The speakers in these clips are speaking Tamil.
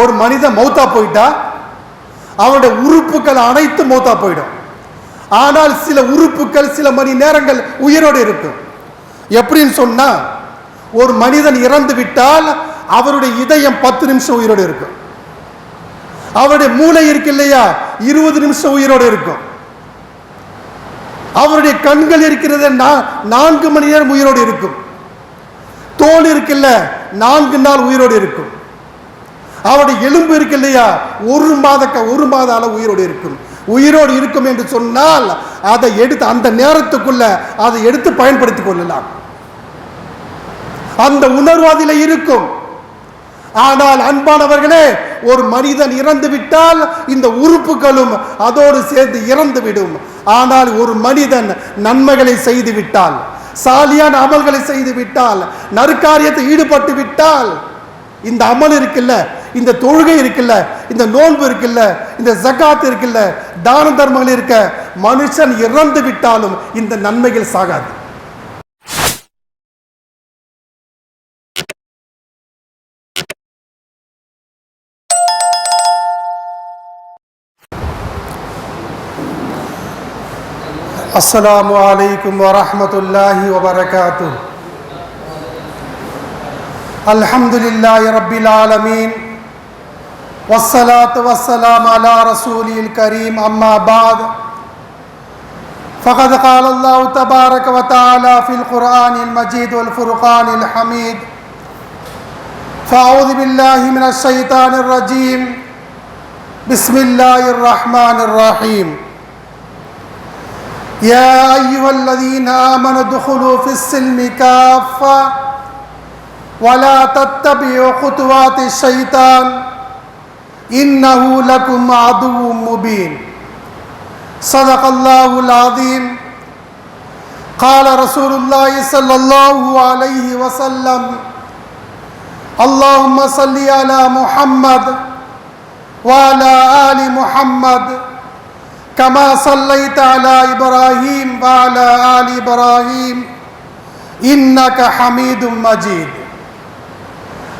ஒரு மனிதன் மௌத்தா போயிட்டா அவனுடைய உறுப்புகள் அனைத்து மௌத்தா போயிடும். ஆனால் சில உறுப்புகள் சில மணி நேரங்கள் உயிரோடு இருக்கும். எப்படின்னு சொன்னா ஒரு மனிதன் இறந்து விட்டால் அவருடைய இதயம் பத்து நிமிஷம் உயிரோடு இருக்கும். அவருடைய மூளை இருக்கு இல்லையா? இருபது நிமிஷம் உயிரோடு இருக்கும். அவருடைய கண்கள் இருக்கிறது நான்கு மணி நேரம் உயிரோடு இருக்கும். தோல் இருக்குல்ல நான்கு நாள் உயிரோடு இருக்கும். அவருடைய எலும்பு இருக்கு இல்லையா? ஒரு மாத ஒரு மாத அளவு உயிரோடு இருக்கும். உயிரோடு இருக்கும் என்று சொன்னால் அதை எடுத்து அந்த நேரத்துக்குள்ள அதை எடுத்து பயன்படுத்திக் கொள்ளலாம். அந்த உணர்வு அதில் இருக்கும். ஆனால் அன்பானவர்களே ஒரு மனிதன் இறந்து விட்டால் இந்த உறுப்புகளும் அதோடு சேர்ந்து இறந்து விடும். ஆனால் ஒரு மனிதன் நன்மைகளை செய்து விட்டால் சாலியான அமல்களை செய்து விட்டால் நற்காரியத்தை ஈடுபட்டு விட்டால் இந்த அமல் இருக்குல்ல? இந்த தொழுகை இருக்குல்ல இந்த நோன்பு இருக்குல்ல இந்த ஜக்காத் இருக்குல்ல தான தர்மங்கள் இருக்க மனுஷன் இறந்து விட்டாலும் இந்த நன்மைகள் சாகாது. அஸ்லாம் வலைக்கம் வரமத்துல்லாஹி வபரகாத்து அல்ஹம்துலில்லாஹி ரபில் والصلاة والسلام على رسوله الكريم أما بعد. فقد قال الله تبارك وتعالى في القرآن المجيد والفرقان الحميد فأعوذ بالله من الشيطان الرجيم. بسم الله الرحمن الرحيم. يا أيها الذين آمنوا ادخلوا في السلم كافة ولا تتبعوا خطوات الشيطان. إنه لكم عدو مبين صدق الله العظيم قال رسول الله صلى الله عليه وسلم اللهم صل على محمد وعلى آل محمد كما صليت على إبراهيم وعلى آل إبراهيم إنك حميد مجيد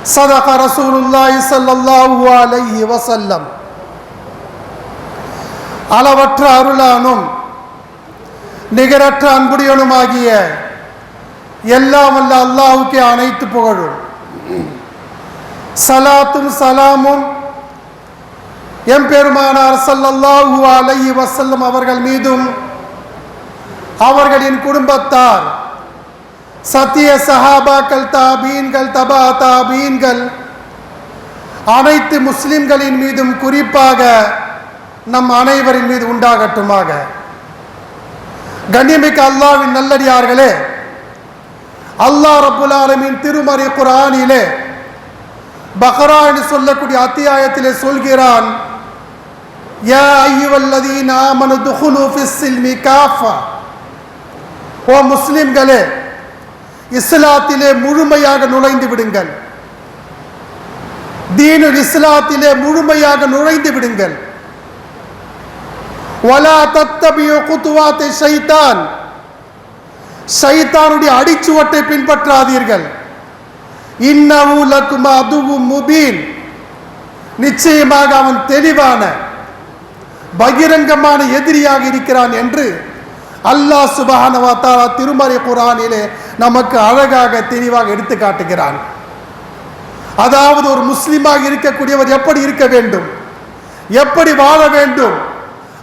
صدق رسول الله صلى الله عليه وسلم அளவற்ற அருளானும் நிகரற்ற அன்புடையனுமாகிய எல்லாம் வல்ல அல்லாஹுக்கே அனைத்து புகழும் சலாத்தும் சலாமும் எம்பெருமானார் ஸல்லல்லாஹு அலைஹி வஸல்லம் அவர்கள் மீதும் அவர்களின் குடும்பத்தார் சத்திய சஹாபாக்கள் தாபீன்கள் தபா தாபீன்கள் அனைத்து முஸ்லிம்களின் மீதும் குறிப்பாக நம் அனைவரின் மீது உண்டாகட்டுமாக. கண்ணியமிக்க அல்லாவின் நல்லடியார்களே அல்லாஹ் ரப்புல் திருமறை குரானிலே பஹரா என்று சொல்லக்கூடிய அத்தியாயத்திலே சொல்கிறான் யா ஐயுவல்லதீன் ஆமனு துஹுலு ஃபிஸ் சில்மி காஃபா. ஓ முஸ்லிம்களே இஸ்லாத்திலே முழுமையாக நுழைந்து விடுங்கள். தீனுல் இஸ்லாத்திலே முழுமையாக நுழைந்து விடுங்கள். வலா தத்தபியோ குத்துவாத்தை சைத்தான் ஷைத்தானுடைய அடிச்சுவட்டை பின்பற்றாதீர்கள். இன்னவு லக்குமா அதுவும் முபீன். நிச்சயமாக அவன் தெளிவான பகிரங்கமான எதிரியாக இருக்கிறான் என்று அல்லாஹ் சுபஹானவா வ திருமறை குரானிலே நமக்கு அழகாக தெளிவாக எடுத்து காட்டுகிறான். அதாவது ஒரு முஸ்லீமாக இருக்கக்கூடியவர் எப்படி இருக்க வேண்டும்? எப்படி வாழ வேண்டும்?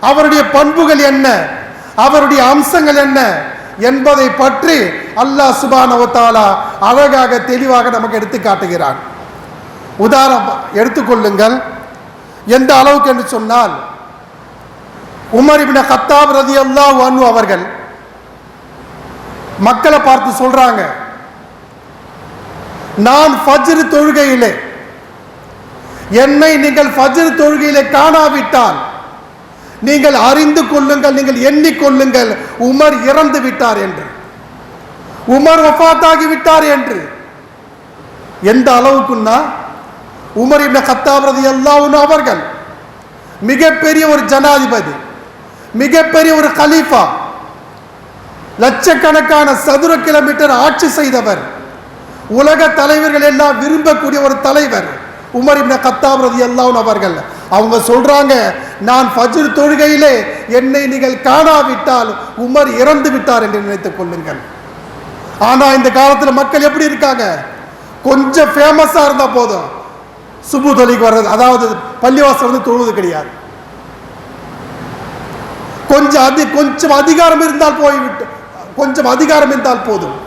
அவருடைய பண்புகள் என்ன? அவருடைய அம்சங்கள் என்ன? என்பதை பற்றி அல்லாஹ் சுபானவத்தாலா அழகாக தெளிவாக நமக்கு எடுத்து காட்டுகிறான். உதாரணம் எடுத்துக்கொள்ளுங்கள் எந்த அளவுக்கு என்று சொன்னால் உமர் இப்னு கத்தாப் ரதியல்லாஹு அன்ஹு அவர்கள் மக்களை பார்த்து சொல்றாங்க. நான் ஃபஜ்ர் தொழுகையிலே என்னை நீங்கள் ஃபஜ்ர் தொழுகையிலே காணாவிட்டால் நீங்கள் அறிந்து கொள்ளுங்கள் நீங்கள் எண்ணிக்கொள்ளுங்கள் உமர் இறந்து விட்டார் என்று. உமர் ஒஃபாத்தாகி விட்டார் என்று. எந்த அளவுக்குன்னா உமர் இப்னு கத்தாப் ரலியல்லாஹு அவர்கள் மிகப்பெரிய ஒரு ஜனாதிபதி மிகப்பெரிய ஒரு கலீஃபா லட்சக்கணக்கான சதுர கிலோமீட்டர் ஆட்சி செய்தவர். உலக தலைவர்கள் எல்லாம் விரும்பக்கூடிய ஒரு தலைவர் உமர் இப்ன கத்தாப் ரலியல்லாஹு அவர்கள். அவங்க சொல்றாங்க நான் ஃபஜ்ர் தொழுகையிலே என்னை நீங்கள் காணாவிட்டால் உமர் இறந்து விட்டார் என்று நினைத்துக் கொள்ளுங்கள். ஆனா இந்த காலத்தில் மக்கள் எப்படி இருக்காங்க? கொஞ்சம் ஃபேமஸாக இருந்தால் போதும். சுபு தொழிலுக்கு வர்றது அதாவது பள்ளிவாசல் வந்து தொழுவது கிடையாது. கொஞ்சம் அதி கொஞ்சம் அதிகாரம் இருந்தால் போய்விட்டு கொஞ்சம் அதிகாரம் இருந்தால் போதும்.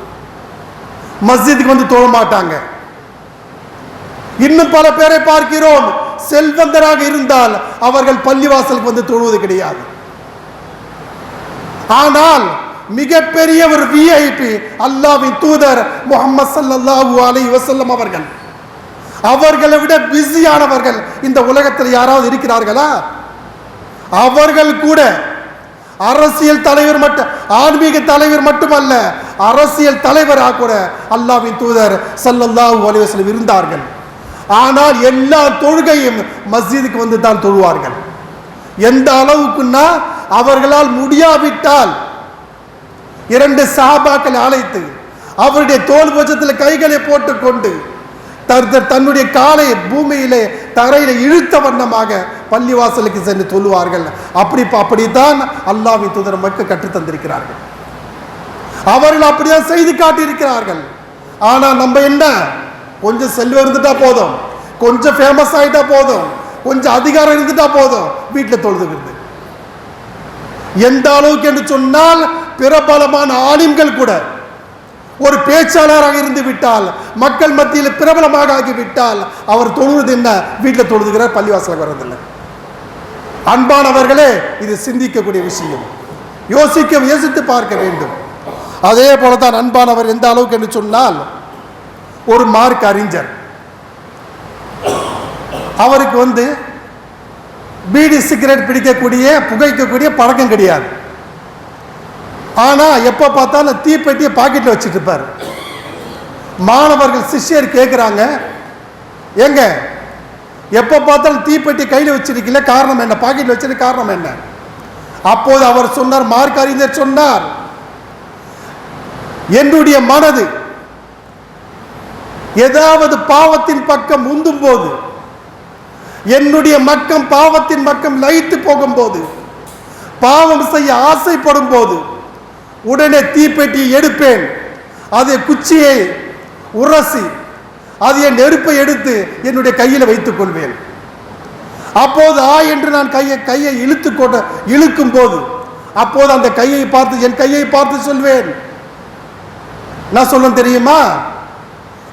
மஸ்ஜிதுக்கு வந்து தொழ மாட்டாங்க. இன்னும் பல பேரை பார்க்கிறோம். செல்வந்தராக இருந்தால் அவர்கள் பள்ளிவாசலுக்கு வந்து தொழுவது கிடையாது. ஆனால் மிகப்பெரிய ஒரு விஐபி அல்லாவின் தூதர் முகமது சல்லாஹூ அலி வசல்லம் அவர்கள். அவர்களை விட பிஸியானவர்கள் இந்த உலகத்தில் யாராவது இருக்கிறார்களா? அவர்கள் கூட அரசியல் தலைவர் மட்டும் ஆன்மீக தலைவர் மட்டுமல்ல அரசியல் தலைவராக கூட அல்லாவின் தூதர் சல்லல்லாஹு அலிவாஸ்லம் இருந்தார்கள். ஆனால் எல்லா தொழுகையும் மஸ்ஜிதுக்கு வந்து தான் தொழுவார்கள். எந்த அளவுக்குன்னா அவர்களால் முடியாவிட்டால் இரண்டு சாபாக்களை அழைத்து அவருடைய தோல் பட்சத்தில் கைகளை போட்டுக்கொண்டு தன்னுடைய காலை பூமியிலே தரையில இழுத்த வண்ணமாக பள்ளிவாசலுக்கு சென்று சொல்லுவார்கள். அப்படி அப்படித்தான் அல்லாவி தூதர் மக்கள் கற்றுத் தந்திருக்கிறார்கள் அவர்கள் அப்படிதான் செய்து காட்டியிருக்கிறார்கள். ஆனால் நம்ம என்ன? கொஞ்சம் செல்வம் இருந்துட்டா போதும். கொஞ்சம் ஃபேமஸ் ஆகிட்டா போதும். கொஞ்சம் அதிகாரம் இருந்துட்டா போதும். வீட்டில் தொழுதுகிறது எந்த அளவுக்கு என்று சொன்னால் பிரபலமான ஆலிம்கள் கூட ஒரு பேச்சாளராக இருந்து விட்டால் மக்கள் மத்தியில் பிரபலமாக ஆகிவிட்டால் அவர் தொழுவது என்ன? வீட்டில் தொழுதுகிறார் பள்ளிவாசலுக்கு வர்றதில்லை. அன்பானவர்களே இது சிந்திக்கக்கூடிய விஷயம். யோசிக்க யோசித்து பார்க்க வேண்டும். அதே போல தான் அன்பானவர் எந்த அளவுக்கு என்று சொன்னால் ஒரு மார்க் அறிஞர். அவருக்கு வந்து பீடி சிகரெட் பிடிக்கக்கூடிய புகைக்கக்கூடிய பழக்கம் கிடையாது. ஆனால் எப்போ பார்த்தாலும் தீப்பெட்டியை பாக்கெட்டில் வச்சுட்டு இருப்பார். மாணவர்கள் சிஷ்யர் கேட்குறாங்க ஏங்க எப்போ பார்த்தாலும் தீப்பெட்டி கையில் வச்சிருக்கீங்கள காரணம் என்ன? பாக்கெட்டில் வச்சிருக்க காரணம் என்ன? அப்போது அவர் சொன்னார் மார்க் அறிஞர் சொன்னார் என்னுடைய மனது ஏதாவது பாவத்தின் பக்கம் உந்தும் போது என்னுடைய மக்கம் பாவத்தின் பக்கம் லயித்து போகும்போது பாவம் செய்ய ஆசைப்படும் போது உடனே தீப்பெட்டியை எடுப்பேன். அதை குச்சியை உரசி அது என் நெருப்பை எடுத்து என்னுடைய கையில் வைத்துக் கொள்வேன். அப்போது ஆ என்று நான் கையை கையை இழுத்து கொண்ட இழுக்கும் போது அப்போது அந்த கையை பார்த்து என் கையை பார்த்து சொல்வேன். நான் சொல்ல தெரியுமா?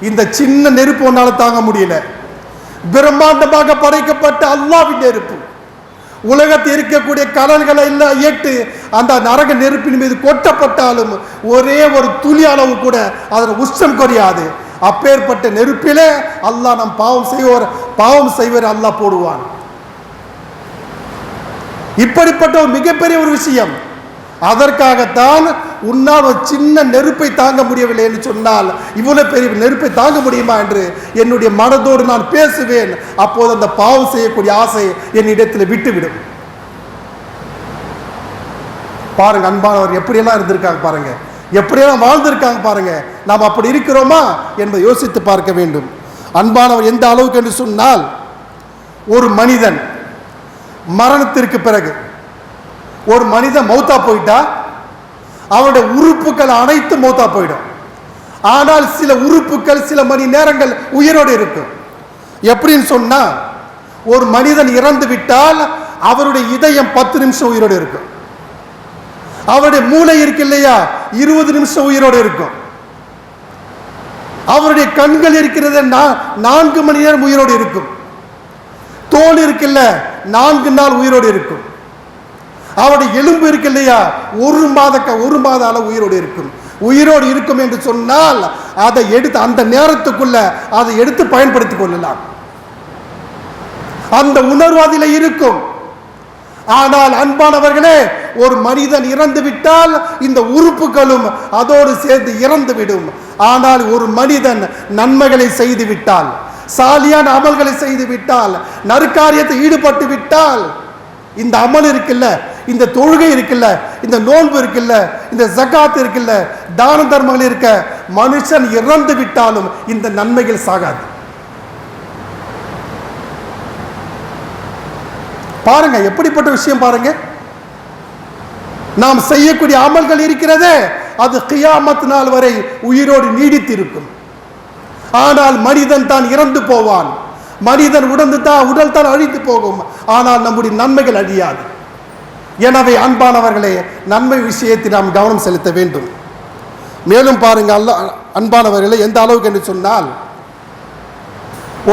இந்த சின்ன நெருப்பு உன்னால தாங்க முடியல. பிரம்மாண்டமாக படைக்கப்பட்ட அல்லாவின் நெருப்பு. உலகத்தில் இருக்கக்கூடிய கடல்களை எல்லாம் எட்டு அந்த நரக நெருப்பின் மீது கொட்டப்பட்டாலும் ஒரே ஒரு துளி அளவு கூட அதன் உஷ்டம் குறையாது. அப்பேற்பட்ட நெருப்பிலே அல்லாஹ் நம் பாவம் செய்வோர் பாவம் செய்வர் அல்லாஹ் போடுவான். இப்படிப்பட்ட ஒரு மிகப்பெரிய ஒரு விஷயம். அதற்காகத்தான் உன்னால் ஒரு சின்ன நெருப்பை தாங்க முடியவில்லை என்று சொன்னால் இவ்வளவு பெரிய நெருப்பை தாங்க முடியுமா என்று என்னுடைய மனதோடு நான் பேசுவேன். அப்போது அந்த பாவம் செய்யக்கூடிய ஆசை என்னிடத்தில் விட்டுவிடும். பாருங்க அன்பானவர் எப்படியெல்லாம் இருந்திருக்காங்க பாருங்க. எப்படியெல்லாம் வாழ்ந்திருக்காங்க பாருங்க. நாம் அப்படி இருக்கிறோமா என்பதை யோசித்து பார்க்க வேண்டும். அன்பானவர் எந்த அளவுக்கு என்று சொன்னால் ஒரு மனிதன் மரணத்திற்கு பிறகு ஒரு மனிதன் மௌத்தா போயிட்டா அவனுடைய உறுப்புகள் அனைத்து மௌத்தா போயிடும். ஆனால் சில உறுப்புகள் சில மணி நேரங்கள் உயிரோடு இருக்கும். எப்படின்னு சொன்னால் ஒரு மனிதன் இறந்து விட்டால் அவருடைய இதயம் பத்து நிமிஷம் உயிரோடு இருக்கும். அவருடைய மூளை இருக்கு இல்லையா? இருபது நிமிஷம் உயிரோடு இருக்கும். அவருடைய கண்கள் இருக்கிறது நான்கு மணி நேரம் உயிரோடு இருக்கும். தோல் இருக்குல்ல நான்கு நாள் உயிரோடு இருக்கும். அவருடைய எலும்பு இருக்கு இல்லையா? ஒரு மாத ஒரு மாத அளவு உயிரோடு இருக்கும். உயிரோடு இருக்கும் என்று சொன்னால் அதை எடுத்து அந்த நேரத்துக்குள்ள அதை எடுத்து பயன்படுத்திக் கொள்ளலாம். அந்த உணர்வு அதில் இருக்கும். ஆனால் அன்பானவர்களே ஒரு மனிதன் இறந்து விட்டால் இந்த உறுப்புகளும் அதோடு சேர்ந்து இறந்து விடும். ஆனால் ஒரு மனிதன் நன்மைகளை செய்து விட்டால் சாலியான அமல்களை செய்து விட்டால் நற்காரியத்தை ஈடுபட்டு விட்டால் இந்த அமல் இருக்குல்ல இந்த தொழுகை இருக்குல்ல இந்த நோன்பு இருக்குல்ல இந்த ஜகாத் இருக்குல்ல தான தர்மங்கள் இருக்க மனுஷன் இறந்து விட்டாலும் இந்த நன்மைகள் சாகாது. பாருங்க எப்படிப்பட்ட விஷயம் பாருங்க. நாம் செய்யக்கூடிய அமல்கள் இருக்கிறதே அது கியாமத் நாள் வரை உயிரோடு நீடித்திருக்கும். ஆனால் மனிதன் தான் இறந்து போவான். மனிதன் உடந்து தான் உடல் தான் அழித்து போகும். ஆனால் நம்முடைய நன்மைகள் அழியாது. எனவே அன்பானவர்களே நன்மை விஷயத்தில் நாம் கவனம் செலுத்த வேண்டும். மேலும் பாருங்க அல்ல அன்பானவர்களே எந்த அளவுக்கு என்று சொன்னால்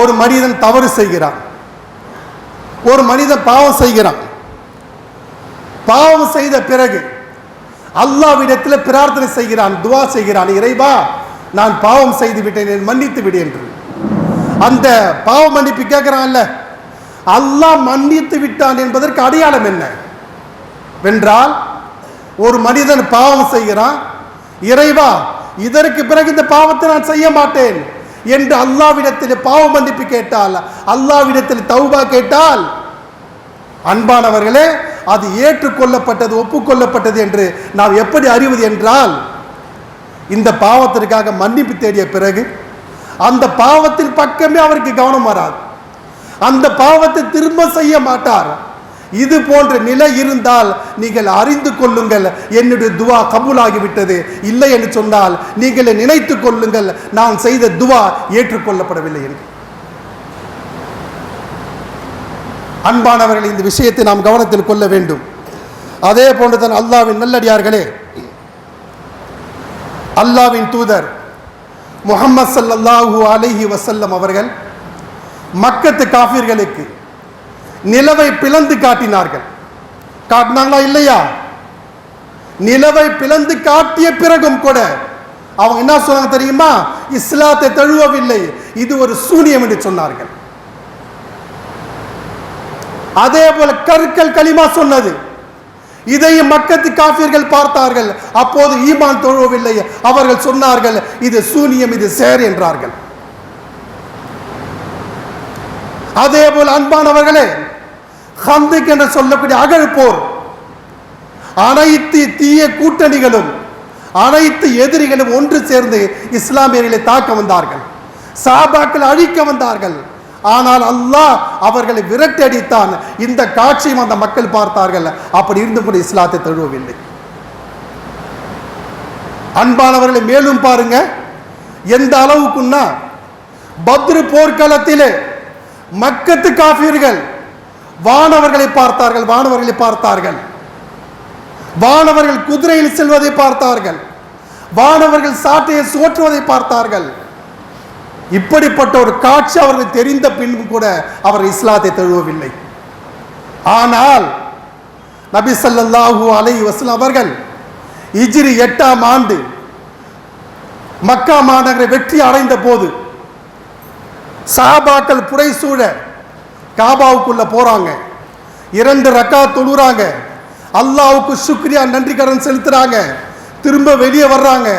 ஒரு மனிதன் தவறு செய்கிறான். ஒரு மனிதன் பாவம் செய்கிறான். பாவம் செய்த பிறகு அல்லாவிடத்தில் பிரார்த்தனை செய்கிறான் துவா செய்கிறான் இறைவா நான் பாவம் செய்து விட்டேன் மன்னித்து விடு என்று. அந்த பாவ மன்னிப்பு கேட்கிறான்ல அல்லாஹ் மன்னித்து விட்டான் என்பதற்கு அடையாளம் என்ன? வென்றால் ஒரு மனிதன் பாவம் செய்கிறான் இறைவா இதற்கு பிறகு இந்த பாவத்தை நான் செய்ய மாட்டேன் என்று அல்லாவிடத்தில் பாவ மன்னிப்பு கேட்டால் அல்லாவிடத்தில் தௌபா கேட்டால் அன்பானவர்களே அது ஏற்றுக்கொள்ளப்பட்டது ஒப்புக்கொள்ளப்பட்டது என்று நாம் எப்படி அறிவது என்றால் இந்த பாவத்திற்காக மன்னிப்பு தேடிய பிறகு அந்த பாவத்தின் பக்கமே அவருக்கு கவனம் வராது. அந்த பாவத்தை திரும்ப செய்ய மாட்டார். இது போன்ற நிலை இருந்தால் நீங்கள் அறிந்து கொள்ளுங்கள். என்னுடைய துவா கபூலாகிவிட்டது. இல்லை என்று சொன்னால் நீங்கள் நினைத்து கொள்ளுங்கள். நான் செய்த துவா ஏற்றுக்கொள்ளப்படவில்லை என்று. அன்பானவர்கள் இந்த விஷயத்தை நாம் கவனத்தில் கொள்ள வேண்டும். அதே போன்றுதான் அல்லாவின் நல்லடியார்களே அல்லாவின் தூதர் முகமது சல்லாஹூ அலைஹி வசல்லம் அவர்கள் மக்கத்து காஃபிர்களுக்கு நிலவை பிளந்து காட்டினார்கள். காட்டினாங்களா இல்லையா? நிலவை பிளந்து காட்டிய பிறகும் கூட அவங்க என்ன சொன்னாங்க தெரியுமா? இஸ்லாத்தை தழுவவில்லை. இது ஒரு சூனியம் என்று சொன்னார்கள். அதே போல கருக்கள் களிமா சொன்னது. இதையும் மக்கத்து காஃபியர்கள் பார்த்தார்கள். அப்போது ஈமான் தொழுவவில்லை. அவர்கள் சொன்னார்கள் இது சூனியம் இது சேர் என்றார்கள். அதே போல் அன்பானவர்களே ஹந்திக் என்று சொல்லக்கூடிய அகழ் போர் அனைத்து தீய கூட்டணிகளும் அனைத்து எதிரிகளும் ஒன்று சேர்ந்து இஸ்லாமியர்களை தாக்க வந்தார்கள். சாபாக்கள் அழிக்க வந்தார்கள். ஆனால் அல்லாஹ் அவர்களை விரட்டி அடித்தான். இந்த காட்சியும் அந்த மக்கள் பார்த்தார்கள். அப்படி இருந்து கூட இஸ்லாத்தை தழுவவில்லை. அன்பானவர்களை மேலும் பாருங்க. எந்த அளவுக்குன்னா பத்ரு போர்க்களத்திலே மக்கத்து காஃபியர்கள் வானவர்களை பார்த்தார்கள் வானவர்களை பார்த்தார்கள். வானவர்கள் குதிரையில் செல்வதை பார்த்தார்கள். வானவர்கள் சாட்டையை சுழற்றுவதை பார்த்தார்கள். இப்படிப்பட்ட ஒரு காட்சி அவர்கள் தெரிந்த பின்பு கூட அவர் இஸ்லாத்தை தழுவவில்லை. ஆனால் நபி ஸல்லல்லாஹு அலை வசல் அவர்கள் இஜிரி எட்டாம் ஆண்டு மக்கா மாநகரை வெற்றி அடைந்த போது சாபாக்கள் புடைசூழ காபாவுக்குள்ள போறாங்க. இரண்டு ரக்கா தொழுறாங்க. அல்லாவுக்கு சுக்ரியா நன்றி கடன் செலுத்துறாங்க. திரும்ப வெளியே வர்றாங்க.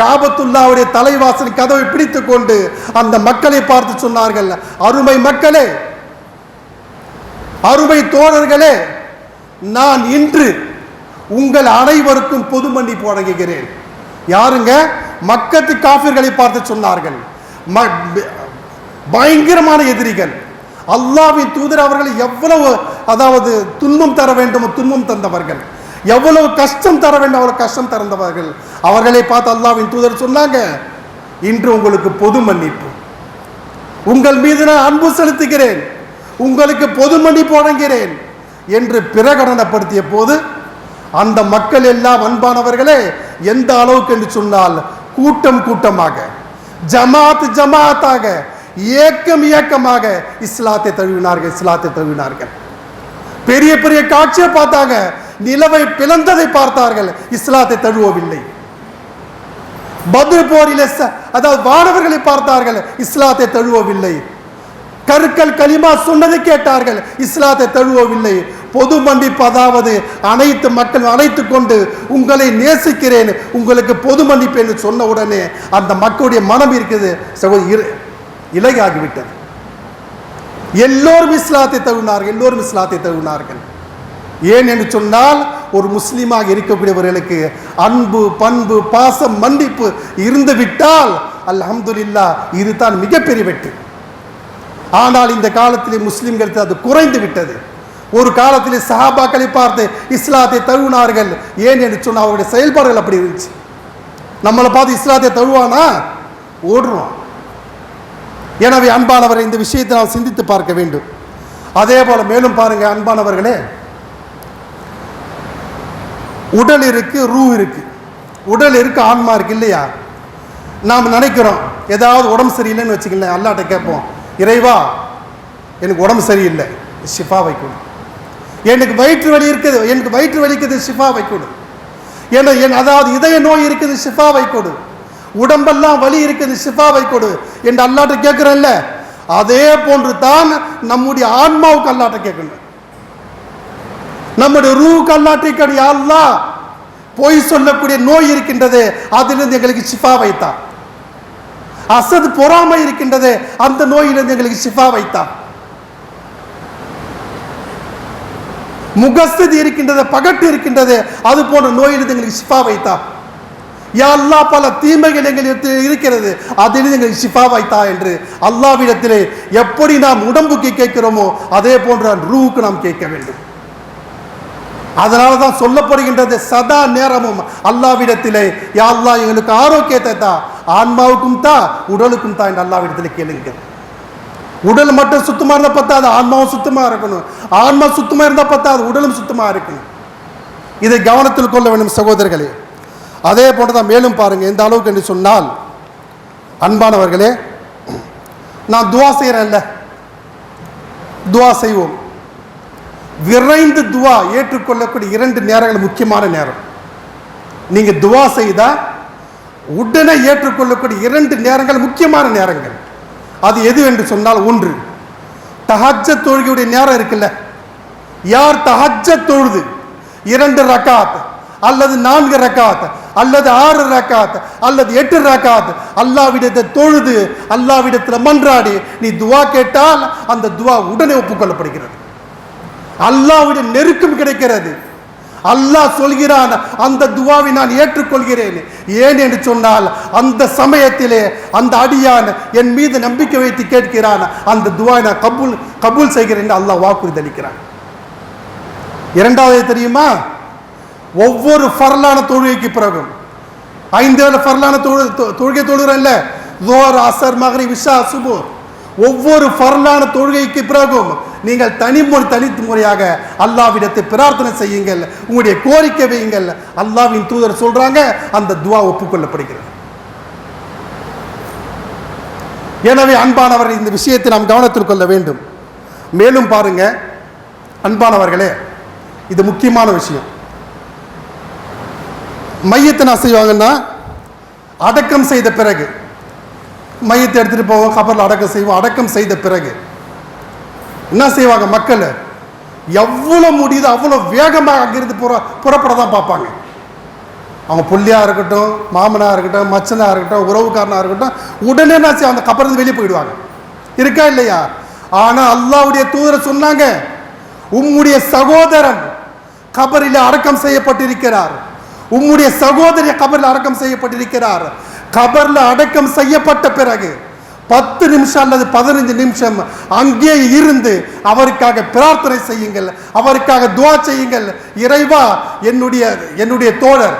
காபத்துல்லாவுடைய தலைவாசல் கதவை பிடித்து கொண்டு அந்த மக்களை பார்த்து சொன்னார்கள் அருமை மக்களே அருமை தோழர்களே நான் இன்று உங்கள் அனைவருக்கும் பொது மன்னிப்பு வழங்குகிறேன். யாருங்க? மக்கத்து காஃபிர்களை பார்த்து சொன்னார்கள். பயங்கரமான எதிரிகள். அல்லாவின் தூதர் அவர்கள் எவ்வளவு அதாவது துன்பம் தர வேண்டுமோ துன்பம் தந்தவர்கள். எவ்வளவு கஷ்டம் தர வேண்டும் அவ்வளவு கஷ்டம் தந்தவர்கள். அவர்களை பார்த்து அல்லாவின் தூதர் சொன்னாங்க இன்று உங்களுக்கு பொது மன்னிப்பு. உங்கள் மீது நான் அன்பு செலுத்துகிறேன். உங்களுக்கு பொது மன்னிப்பு வழங்குகிறேன் என்று பிரகடனப்படுத்திய போது அந்த மக்கள் எல்லாம் அன்பானவர்களே எந்த அளவுக்கு என்று சொன்னால் கூட்டம் கூட்டமாக ஜமாத் ஜமாத்தாக ஏக்கம் இயக்கமாக இஸ்லாத்தை தழுவினார்கள் இஸ்லாத்தை தழுவினார்கள். பெரிய பெரிய காட்சியை பார்த்தாங்க நிலவை பிளந்ததை பார்த்தார்கள் இஸ்லாத்தை தழுவவில்லை. பத்ர் போரில அதாவது வானவர்களை பார்த்தார்கள் இஸ்லாத்தை தழுவவில்லை. கற்கள் களிமா சொன்னதை கேட்டார்கள் இஸ்லாத்தை தழுவவில்லை. பொது மன்னிப்பு அதாவது அனைத்து மக்கள் அழைத்து கொண்டு உங்களை நேசிக்கிறேன் உங்களுக்கு பொது மன்னிப்பு என்று சொன்ன உடனே அந்த மக்களுடைய மனம் இருக்குது சகோதரி இலையாகிவிட்டது. எல்லோரும் இஸ்லாத்தை தழுவினார்கள் எல்லோரும் இஸ்லாத்தை தழுவினார்கள். ஏன் என்று சொன்னால் ஒரு முஸ்லீமாக இருக்கக்கூடியவர்களுக்கு அன்பு பண்பு பாசம் மன்னிப்பு இருந்து விட்டால் அல்ஹம்துலில்லாஹ் இதுதான் மிகப்பெரிய வெற்றி. ஆனால் இந்த காலத்திலே முஸ்லீம்களுக்கு அது குறைந்து விட்டது. ஒரு காலத்தில் சஹாபாக்களை பார்த்து இஸ்லாத்தை தழுவினார்கள் ஏன் என்று சொன்னால் அவருடைய செயல்பாடுகள் அப்படி இருந்துச்சு. நம்மளை பார்த்து இஸ்லாத்தை தழுவானா? ஓடுறோம். எனவே அன்பானவரை இந்த விஷயத்தை நாம் சிந்தித்து பார்க்க வேண்டும். அதே போல் மேலும் பாருங்க அன்பானவர்களே உடல் இருக்கு ரூ இருக்கு. உடல் இருக்கு ஆன்மா இருக்கு இல்லையா? நாம் நினைக்கிறோம் ஏதாவது உடம்பு சரியில்லைன்னு வச்சுக்கல அல்லாட்ட கேட்போம் இறைவா எனக்கு உடம்பு சரியில்லை ஷிஃபா வைக்கணும். எனக்கு வயிற்று வலி இருக்குது எனக்கு வயிற்று வலிக்குது ஷிஃபா வைக்கணும். என என் அதாவது இதய நோய் இருக்குது ஷிஃபா வைக்கணும். உடம்பெல்லாம் வலி இருக்குது சிஃபாவை கொடு என்று அல்லாட்ட கேட்குறேன்ல. அதே போன்று தான் நம்முடைய ஆன்மாவுக்கு அல்லாட்ட கேட்கணும். நம்முடைய ரூவுக்கு அல்லாட்டை கடி அல்லா பொய் சொல்லக்கூடிய நோய் இருக்கின்றது அதிலிருந்து எங்களுக்கு சிஃபா வைத்தான் அசது பொறாமை இருக்கின்றது அந்த நோயிலிருந்து எங்களுக்கு சிஃபா வைத்தான் முகஸ்தி இருக்கின்றது பகட்டு இருக்கின்றது அது போன்ற நோயிலிருந்து எங்களுக்கு சிஃபா வைத்தா. எல்லா பல தீமைகள் எங்களுக்கு இருக்கிறது. அதில் எங்கள் ஷிஃபா வைத்தா என்று அல்லாவிடத்திலே எப்படி நாம் உடம்புக்கு கேட்கிறோமோ அதே போன்ற ரூவுக்கு நாம் கேட்க வேண்டும். அதனால தான் சொல்லப்படுகின்றது சதா நேரமும் அல்லாவிடத்திலே யா எங்களுக்கு ஆரோக்கியத்தை தா ஆன்மாவுக்கும் தா உடலுக்கும் தா என்று அல்லாவிடத்தில் கேளுங்க உடல் மட்டும் சுத்தமாக இருந்தால் பத்தாது ஆன்மாவும் சுத்தமாக இருக்கணும். ஆன்மா சுத்தமாக இருந்தால் பத்தாது உடலும் சுத்தமாக இருக்கணும். இதை கவனத்தில் கொள்ள வேண்டும் சகோதரர்களே. அதே போன்று தான் மேலும் பாருங்கள் எந்த அளவுக்கு என்று சொன்னால் அன்பானவர்களே நான் துவா செய்கிறேன்ல துவா செய்வோம். விரைந்து துவா ஏற்றுக்கொள்ளக்கூடிய இரண்டு நேரங்கள் முக்கியமான நேரம். நீங்கள் துவா செய்தால் உடனே ஏற்றுக்கொள்ளக்கூடிய இரண்டு நேரங்கள் முக்கியமான நேரங்கள். அது எது என்று சொன்னால் ஒன்று தஹஜ்ஜ தொழுகையுடைய நேரம் இருக்குல்ல. யார் தஹஜ்ஜ தொழுது? இரண்டு ரக்காத். அல்லது நான்கு ரக்காத் அல்லது ஆறு ரக்காத் அல்லது எட்டு ரக்காத். அல்லாவிடத்தை தொழுது அல்லாவிடத்தில் மன்றாடி நீ துவா கேட்டால் அந்த துவா உடனே ஒப்புக்கொள்ளப்படுகிறது. அல்லாவிட நெருக்கம் கிடைக்கிறது. அல்லாஹ் சொல்கிறான் அந்த துவாவை நான் ஏற்றுக்கொள்கிறேன். ஏன் என்று சொன்னால் அந்த சமயத்திலே அந்த அடியான் என் மீது நம்பிக்கை வைத்து கேட்கிறான் அந்த துவாவை நான் கபூல் கபூல் செய்கிறேன் என்று அல்லாஹ் வாக்குறுதி அளிக்கிறான். இரண்டாவது தெரியுமா? ஒவ்வொரு ஃபர்லான தொழுகைக்கு பிறகும். ஐந்து ஃபர்லான தொழு தொ- தொழுகை தொழுகிறல்ல. ஜோர் அசர் மகரி விஷா சுபு ஒவ்வொரு ஃபர்லான தொழுகைக்கு பிறகும் நீங்கள் தனிமொழி தனித்து முறையாக அல்லாவிடத்தை பிரார்த்தனை செய்யுங்கள். உங்களுடைய கோரிக்கை வையுங்கள். அல்லாவின் தூதர் சொல்றாங்க அந்த துவா ஒப்புக்கொள்ளப்படுகிறது. எனவே அன்பானவர் இந்த விஷயத்தை நாம் கவனத்தில் கொள்ள வேண்டும். மேலும் பாருங்க அன்பானவர்களே இது முக்கியமான விஷயம். மையத்தை நான் செய்வாங்கன்னா அடக்கம் செய்த பிறகு மையத்தை எடுத்துகிட்டு போவோம் கபரில் அடக்கம் செய்வோம் அடக்கம் செய்த பிறகு. என்ன செய்வாங்க மக்கள்? எவ்வளோ முடியுதோ அவ்வளோ வேகமாக அங்கிருந்து புற புறப்பட தான் பார்ப்பாங்க. அவங்க புள்ளியாக இருக்கட்டும் மாமனாக இருக்கட்டும் மச்சனாக இருக்கட்டும் உறவுக்காரனாக இருக்கட்டும் உடனே என்ன செய்ய அந்த கப்பலிருந்து வெளியே போயிடுவாங்க. இருக்கா இல்லையா? ஆனால் அல்லாவுடைய தூதரை சொன்னாங்க உம்முடைய சகோதரன் கபரில் அடக்கம் செய்யப்பட்டிருக்கிறார். உம்முடைய சகோதரி கபரில் அடக்கம் செய்யப்பட்டிருக்கிறார். கபரில் அடக்கம் செய்யப்பட்ட பிறகு பத்து நிமிஷம் அல்லது பதினஞ்சு நிமிஷம் அங்கே இருந்து அவருக்காக பிரார்த்தனை செய்யுங்கள் அவருக்காக துவா செய்யுங்கள். இறைவா என்னுடைய என்னுடைய தோழர்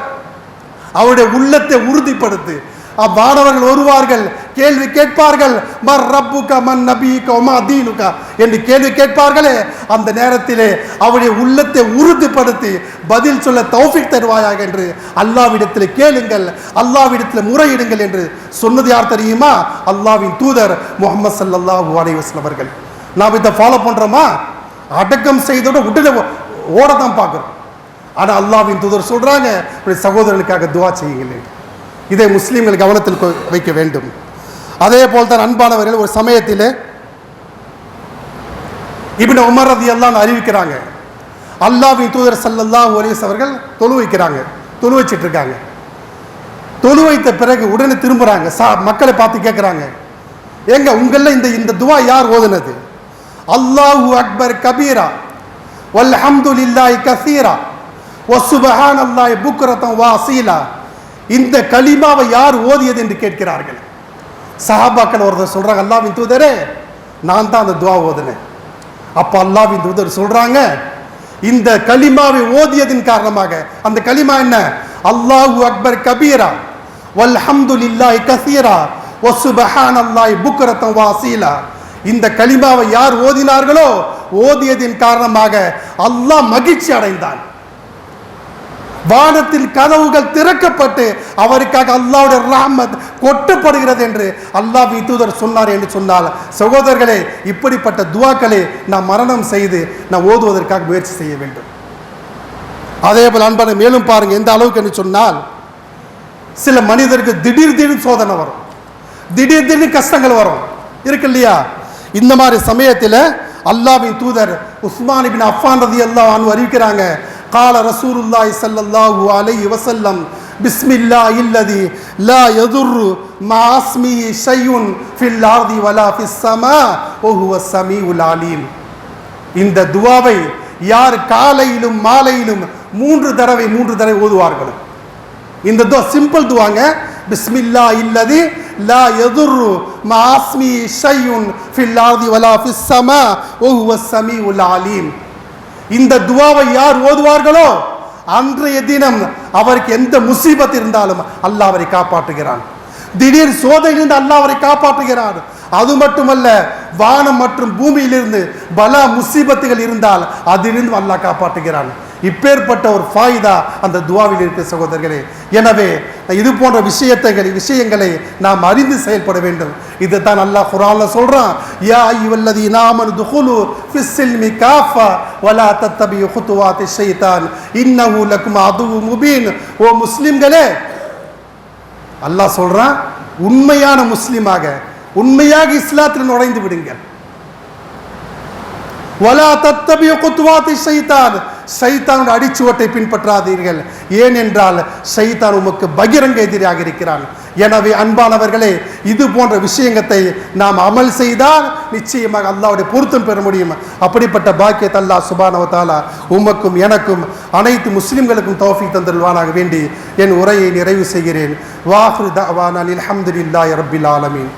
அவருடைய உள்ளத்தை உறுதிப்படுத்து. அவ்வாடவர்கள் வருவார்கள் கேள்வி கேட்பார்கள் மர் ரப்புக மன் நபிக ஒமா தீனுகா? என்று கேள்வி கேட்பார்களே அந்த நேரத்திலே அவருடைய உள்ளத்தை உறுதிப்படுத்தி பதில் சொல்ல தௌஃபிக் தருவாயாக என்று அல்லாவிடத்தில் கேளுங்கள் அல்லாவிடத்தில் முறையிடுங்கள் என்று சொன்னது யார் தெரியுமா? அல்லாவின் தூதர் முகமது ஸல்லல்லாஹு அலைவாஸ்லம் அவர்கள். நாம் இதை ஃபாலோ பண்ணுறோமா அடக்கம் செய்தோட உடனே ஓட தான் பார்க்குறோம். ஆனால் அல்லாவின் தூதர் சொல்கிறாங்க உடைய சகோதரனுக்காக துவா செய்யுங்கள் இதை முஸ்லீம்கள் கவனத்தில் வைக்க வேண்டும். அதே போல் தான் அன்பானவர்கள் ஒரு சமயத்தில் இப்படி உமர் ரதி எல்லாம் அறிவிக்கிறாங்க. அல்லாவின் தூதர் சல்லல்லா ஒரேஸ் அவர்கள் தொழு வைக்கிறாங்க தொழு வச்சிட்டு இருக்காங்க தொழு வைத்த பிறகு உடனே திரும்புறாங்க. சா மக்களை பார்த்து கேட்குறாங்க ஏங்க உங்களில் இந்த இந்த துவா யார் ஓதுனது? அல்லாஹூ அக்பர் கபீரா வல் ஹம்துல் இல்லாய் கசீரா ஒசுபஹான் அல்லாஹ் புக்ரத்தம் வாசீலா இந்த கலிமாவை யார் ஓதியது என்று கேட்கிறார்கள். சஹாபாக்கள் ஒருத்தர் சொல்கிறாங்க அல்லாவின் தூதரே நான் தான் அந்த துவா ஓதுனேன். அப்போ அல்லாவின் தூதர் சொல்கிறாங்க இந்த கலிமாவை ஓதியதின் காரணமாக. அந்த கலிமா என்ன? அல்லாஹு அக்பர் கபீரா வல்ஹம்துலில்லாஹி கசீரா ஒசுபஹான் அல்லாய் புக்கரத்தம் வாசீலா இந்த கலிமாவை யார் ஓதினார்களோ ஓதியதின் காரணமாக அல்லாஹ் மகிழ்ச்சி அடைந்தான். வானத்தில் கதவுகள் திறக்கப்பட்டு அவருக்காக அல்லாவுடைய ராமத் கொட்டப்படுகிறது என்று அல்லாஹ் தூதர் சொன்னார் என்று சொன்னால் சகோதரர்களே இப்படிப்பட்ட துவாக்களை நாம் மரணம் செய்து நாம் ஓதுவதற்காக முயற்சி செய்ய வேண்டும். அதே போல் அன்பான மேலும் பாருங்க எந்த அளவுக்கு என்று சொன்னால் சில மனிதருக்கு திடீர் திடீர் சோதனை வரும். திடீர் திடீர் கஷ்டங்கள் வரும். இருக்கு இல்லையா? இந்த மாதிரி சமயத்தில் அல்லாஹ்வின் தூதர் உஸ்மான் பின் அஃபான் ரதி அறிவிக்கிறாங்க قال رسول கால صلى الله عليه وسلم بسم الله الذي لا يضر مع اسمه شيء في வலா ولا في السماء وهو السميع العليم. இந்த துவாவை யார் காலையிலும் மாலையிலும் மூன்று தடவை மூன்று தடவை ஓதுவார்கள். இந்த துவா சிம்பிள் துவாங்க. பிஸ்மில்லா இல்லது லா எதுரு மாஸ்மி ஷையுன் ஃபில் ஆர்தி வலா ஃபிஸ் ஓஹுவ சமி ஹுவ ஸமீஉல் இந்த துவாவை யார் ஓதுவார்களோ அன்றைய தினம் அவருக்கு எந்த முசீபத் இருந்தாலும் அல்லாஹ் அவரை காப்பாற்றுகிறான். திடீர் சோதனையிலிருந்து அல்லாஹ் அவரை காப்பாற்றுகிறான். அது மட்டுமல்ல வானம் மற்றும் பூமியிலிருந்து பல முசீபத்துகள் இருந்தால் அதிலிருந்து அல்லாஹ் காப்பாற்றுகிறான். இப்பேற்பட்ட ஒரு ஃபாயிதா அந்த துவாவில் இருக்கு சகோதரர்களே. எனவே இது போன்ற விஷயத்தை விஷயங்களை நாம் அறிந்து செயல்பட வேண்டும். இது தான் அல்லாஹ் குரான்ல சொல்றான். யா ஐயுவல்லதி நாமன் துஹுலு ஃபிஸ்ஸில்மி காஃபா வலா தத்தபி குத்துவாத்தி ஷைத்தான். இன்னஹு லக்கும் அதுவு முபீன். ஓ முஸ்லிம்களே அல்லாஹ் சொல்றான் உண்மையான முஸ்லீமாக உண்மையாக இஸ்லாத்தில் நுழைந்து விடுங்கள். வலா தத்தபிய குத்துவாத்தி சைத்தான். சைத்தானுடைய அடிச்சுவட்டை பின்பற்றாதீர்கள். ஏனென்றால் சைத்தான் உமக்கு பகிரங்க எதிராக இருக்கிறான். எனவே அன்பானவர்களே இது போன்ற விஷயங்களை நாம் அமல் செய்தால் நிச்சயமாக அல்லாவுடைய பொருத்தம் பெற முடியும். அப்படிப்பட்ட பாக்கியத்தை அல்லா சுபானவத்தாலா உமக்கும் எனக்கும் அனைத்து முஸ்லிம்களுக்கும் தோஃபி தந்தருவானாக வேண்டி என் உரையை நிறைவு செய்கிறேன். வாஹு தவானால் அல்ஹம்துலில்லாஹி ரபில் ஆலமீன்.